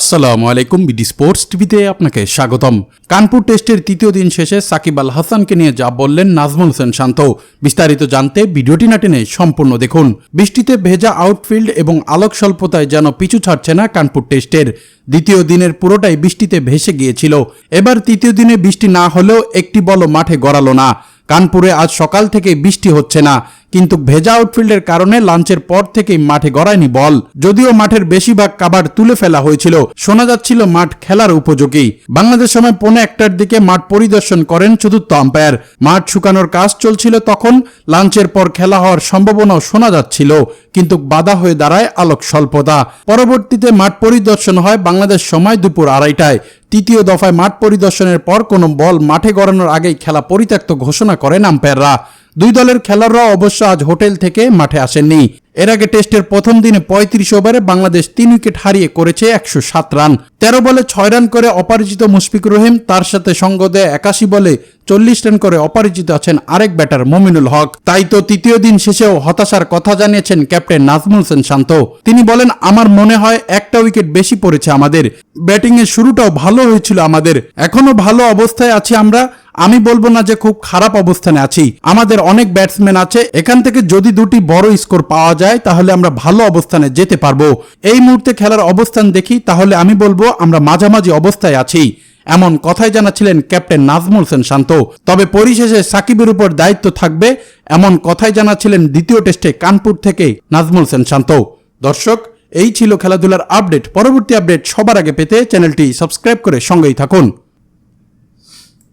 আসসালামু আলাইকুম BD sports টিভিতে আপনাকে স্বাগতম। কানপুর টেস্টের তৃতীয় দিন শেষে সাকিব আল হাসানকে নিয়ে যা বললেন নাজমুল হোসেন শান্ত। বিস্তারিত জানতে ভিডিওটি না টেনে সম্পূর্ণ দেখুন। বৃষ্টিতে ভেজা আউটফিল্ড এবং আলোক স্বল্পতায় যেন পিছু ছাড়ছে না কানপুর টেস্টের। দ্বিতীয় দিনের পুরোটাই বৃষ্টিতে ভেসে গিয়েছিল। এবার তৃতীয় দিনে বৃষ্টি না হলেও একটি বলও মাঠে গড়ালো না। কানপুরে আজ সকাল থেকে বৃষ্টি হচ্ছে না। কিন্তু ভেজা আউটফিল্ডের কারণে লাঞ্চের পর থেকেই মাঠে গড়ায়নি বল। যদিও মাঠের বেশিরভাগ কাবার তুলে ফেলা হয়েছিল, শোনা যাচ্ছিল মাঠ খেলার উপযোগী। বাংলাদেশ সময় পৌনে একটার দিকে মাঠ পরিদর্শন করেন চতুর্থ আম্পায়ার। মাঠ শুকানোর কাজ চলছিল তখন, লাঞ্চের পর খেলা হওয়ার সম্ভাবনাও শোনা যাচ্ছিল, কিন্তু বাধা হয়ে দাঁড়ায় আলোক স্বল্পতা। পরবর্তীতে মাঠ পরিদর্শন হয় বাংলাদেশ সময় দুপুর আড়াইটায়। তৃতীয় দফায় মাঠ পরিদর্শনের পর কোনো বল মাঠে গড়ানোর আগেই খেলা পরিত্যক্ত ঘোষণা করেন আম্পায়াররা। দুই দলের খেলোয়াড়রা অবশ্য আজ হোটেল থেকে মাঠে আসেননি। এর আগে টেস্টের প্রথম দিনে পঁয়ত্রিশ ওভারে বাংলাদেশ তিন উইকেট হারিয়ে করেছে একশো সাত রান। তেরো বলে ছয় রান করে অপরাজিত মুশফিকুর রহিম, তার সাথে সঙ্গ দেয় একাশি বলে চল্লিশ রান করে অপরাজিত আছেন আরেক ব্যাটার মমিনুল হক। তাই তো তৃতীয় দিন শেষেও হতাশার কথা জানিয়েছেন ক্যাপ্টেন নাজমুল হোসেন শান্ত। তিনি বলেন, আমার মনে হয় একটা উইকেট বেশি পড়েছে আমাদের। ব্যাটিংয়ের শুরুটাও ভালো হয়েছিল আমাদের। এখনও ভালো অবস্থায় আছি আমরা। আমি বলব না যে খুব খারাপ অবস্থানে আছি। আমাদের অনেক ব্যাটসম্যান আছে, এখান থেকে যদি দুটি বড় স্কোর পাওয়া যায়, তাহলে আমরা ভালো অবস্থানে যেতে পারব। এই মুহূর্তে খেলার অবস্থান দেখি, তাহলে আমি বলব আমরা মাঝামাঝি অবস্থায় আছি। এমন কথাই জানাচ্ছিলেন ক্যাপ্টেন নাজমুল হোসেন শান্ত। তবে পরিশেষে সাকিবের উপর দায়িত্ব থাকবে, এমন কথাই জানাচ্ছিলেন দ্বিতীয় টেস্টে কানপুর থেকে নাজমুল হোসেন শান্ত। দর্শক, এই ছিল খেলাধুলার আপডেট। পরবর্তী আপডেট সবার আগে পেতে চ্যানেলটি সাবস্ক্রাইব করে সঙ্গেই থাকুন।